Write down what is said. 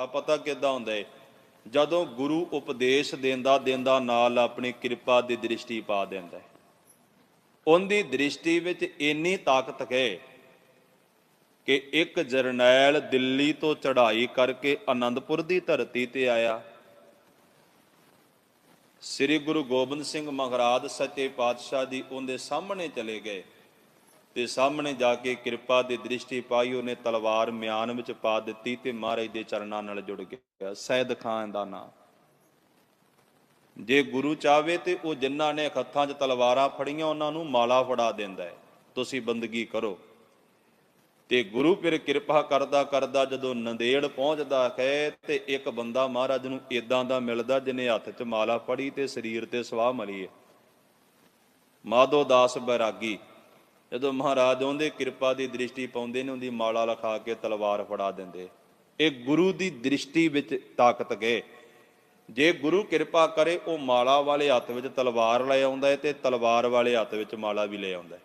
ਆ ਪਤਾ ਕਿੱਦਾਂ ਹੁੰਦਾ ਏ? ਜਦੋਂ ਗੁਰੂ ਉਪਦੇਸ਼ ਦਿੰਦਾ ਦਿੰਦਾ ਨਾਲ ਆਪਣੀ ਕਿਰਪਾ ਦੀ ਦ੍ਰਿਸ਼ਟੀ ਪਾ ਦਿੰਦਾ ਹੈ ਉਹਦੀ ਦ੍ਰਿਸ਼ਟੀ ਵਿੱਚ ਇੰਨੀ ਤਾਕਤ ਹੈ ਕਿ ਇੱਕ ਜਰਨੈਲ ਦਿੱਲੀ ਤੋਂ ਚੜ੍ਹਾਈ ਕਰਕੇ ਆਨੰਦਪੁਰ ਦੀ ਧਰਤੀ ਤੇ ਆਇਆ। ਸ੍ਰੀ ਗੁਰੂ ਗੋਬਿੰਦ ਸਿੰਘ ਮਹਾਰਾਜ ਸੱਚੇ ਪਾਤਸ਼ਾਹ ਦੀ ਉਹਦੇ ਸਾਹਮਣੇ ਚਲੇ ਗਏ। ਤੇ ਸਾਹਮਣੇ ਜਾ ਕੇ ਕਿਰਪਾ ਦੀ ਦ੍ਰਿਸ਼ਟੀ ਪਾਈ, ਉਹਨੇ ਤਲਵਾਰ ਮਿਆਨ ਵਿੱਚ ਪਾ ਦਿੱਤੀ ਤੇ ਮਹਾਰਾਜ ਦੇ ਚਰਨਾਂ ਨਾਲ ਜੁੜ ਗਿਆ। ਸੈਦ ਖਾਨ ਦਾ ਨਾਮ ਜੇ ਗੁਰੂ ਚਾਵੇ ਤੇ ਉਹ ਜਿਨ੍ਹਾਂ ਨੇ ਹੱਥਾਂ 'ਚ ਤਲਵਾਰਾਂ ਫੜੀਆਂ, ਉਹਨਾਂ ਨੂੰ ਮਾਲਾ ਫੜਾ ਦਿੰਦਾ ਹੈ। ਤੁਸੀਂ ਬੰਦਗੀ ਕਰੋ। ਤੇ ਗੁਰੂ ਫਿਰ ਕਿਰਪਾ ਕਰਦਾ ਕਰਦਾ ਜਦੋਂ ਨੰਦੇੜ ਪਹੁੰਚਦਾ ਹੈ ਤੇ ਇੱਕ ਬੰਦਾ ਮਹਾਰਾਜ ਨੂੰ ਇਦਾਂ ਦਾ ਮਿਲਦਾ ਜਿਹਨੇ ਹੱਥ 'ਚ ਮਾਲਾ ਫੜੀ ਤੇ ਸਰੀਰ ਤੇ ਸਵਾਹ ਮਲੀ ਹੈ। ਮਾਧੋ ਦਾਸ ਬੈਰਾਗੀ। ਜਦੋਂ ਮਹਾਰਾਜ ਉਹਦੇ ਕਿਰਪਾ ਦੀ ਦ੍ਰਿਸ਼ਟੀ ਪਾਉਂਦੇ ਨੇ, ਉਹਦੀ ਮਾਲਾ ਲਖਾ ਕੇ ਤਲਵਾਰ ਫੜਾ ਦਿੰਦੇ। ਇਹ ਗੁਰੂ ਦੀ ਦ੍ਰਿਸ਼ਟੀ ਵਿੱਚ ਤਾਕਤ ਗਏ। ਜੇ ਗੁਰੂ ਕਿਰਪਾ ਕਰੇ, ਉਹ ਮਾਲਾ ਵਾਲੇ ਹੱਥ ਵਿੱਚ ਤਲਵਾਰ ਲੈ ਆਉਂਦਾ ਹੈ ਤੇ ਤਲਵਾਰ ਵਾਲੇ ਹੱਥ ਵਿੱਚ ਮਾਲਾ ਵੀ ਲੈ ਆਉਂਦਾ ਹੈ।